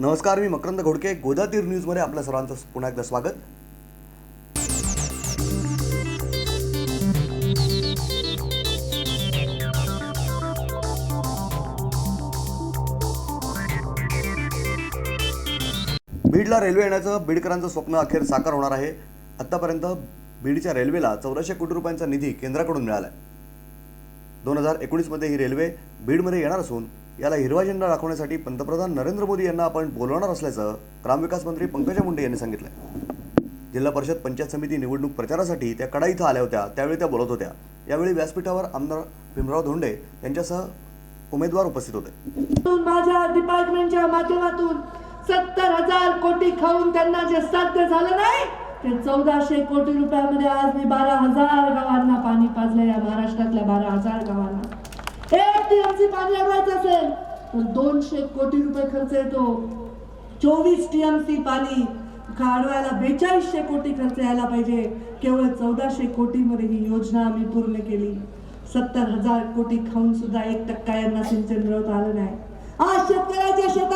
नमस्कार मी मकरंद घोडके गोदातीर न्यूजमध्ये आपल्या सर्वांचं पुन्हा एकदा स्वागत. बीडला रेल्वे येण्याचं बीडकरांचं स्वप्न अखेर साकार होणार आहे. आतापर्यंत बीडच्या रेल्वेला चौदाशे कोटी रुपयांचा निधी केंद्राकडून मिळाला आहे दोन हजार एकोणीसमध्ये ही रेल्वे बीडमध्ये येणार असून याला हिरवा झेंडा दाखवण्यासाठी पंतप्रधान नरेंद्र मोदी यांना आपण बोलवणार असल्याचं ग्रामविकास मंत्री पंकजा मुंडे यांनी सांगितलं जिल्हा परिषद पंचायत समिती निवडणूक प्रचारासाठी त्या कडा इथं आल्या होत्या त्यावेळी त्या बोलत होत्या. यावेळी व्यासपीठावर आमदार भीमराव धोंडे यांच्यासह उमेदवार उपस्थित होते. माझ्या डिपार्टमेंटच्या माध्यमातून सत्तर हजार कोटी खाऊन त्यांना जे साध्य झालं नाही ते चौदाशे कोटी रुपयामध्ये आज मी बारा हजार गावांना पाणी पाजलं या महाराष्ट्रातल्या बारा हजार गावांना. एक टीएमसी पाणी अडवायचं असेल तर दोनशे कोटी रुपये खर्च येतो. चोवीस टीएमसी पाणी काढवायला बेचाळीसशे कोटी खर्च यायला पाहिजे. केवळ चौदाशे कोटीमध्ये ही योजना आम्ही पूर्ण केली. सत्तर हजार कोटी खाऊन सुद्धा एक टक्का यांना सिंचन मिळवता आलं नाही. आज शेतकऱ्याच्या शेतात